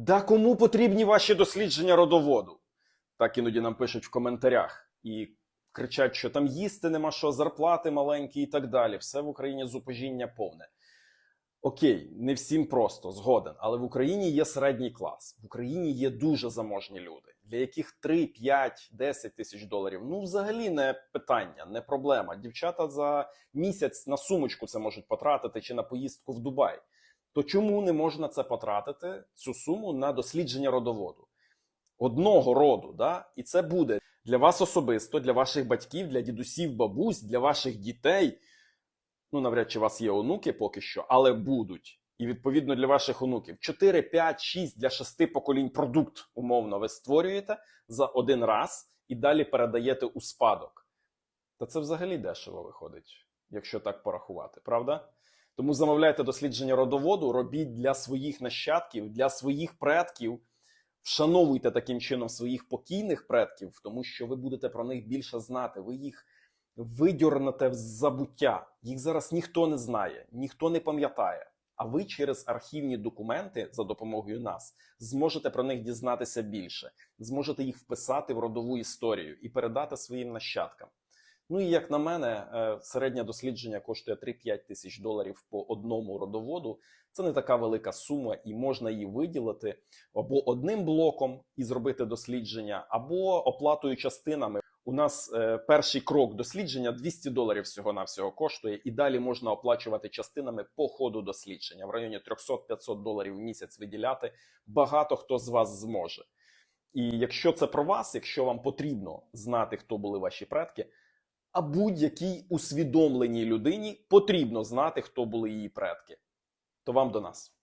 Да кому потрібні ваші дослідження родоводу? Так іноді нам пишуть в коментарях і кричать, що там їсти нема що, зарплати маленькі і так далі. Все в Україні зубожіння повне. Окей, не всім просто згоден, але в Україні є середній клас. В Україні є дуже заможні люди, для яких 3, 5, 10 тисяч доларів ну взагалі не питання, не проблема. Дівчата за місяць на сумочку це можуть потратити чи на поїздку в Дубай. То чому не можна це потратити, цю суму на дослідження родоводу? Одного роду, да? і це буде для вас особисто, для ваших батьків, для дідусів, бабусь, для ваших дітей. Ну, навряд чи у вас є онуки поки що, але будуть. І відповідно для ваших онуків 4, 5, 6 для 6 поколінь продукт умовно ви створюєте за один раз і далі передаєте у спадок. Та це взагалі дешево виходить, якщо так порахувати, правда? Тому замовляйте дослідження родоводу, робіть для своїх нащадків, для своїх предків. Вшановуйте таким чином своїх покійних предків, тому що ви будете про них більше знати. Ви їх видьорнете в забуття. Їх зараз ніхто не знає, ніхто не пам'ятає. А ви через архівні документи за допомогою нас зможете про них дізнатися більше, зможете їх вписати в родову історію і передати своїм нащадкам. Ну і як на мене, е, середнє дослідження коштує 3-5 тисяч доларів по одному родоводу. Це не така велика сума, і можна її виділити або одним блоком і зробити дослідження, або оплатою частинами. У нас е, перший крок дослідження 200 доларів всього навсього коштує, і далі можна оплачувати частинами по ходу дослідження в районі 300-500 доларів в місяць виділяти. Багато хто з вас зможе. І якщо це про вас, якщо вам потрібно знати, хто були ваші предки, а будь-якій усвідомленій людині потрібно знати, хто були її предки, то вам до нас.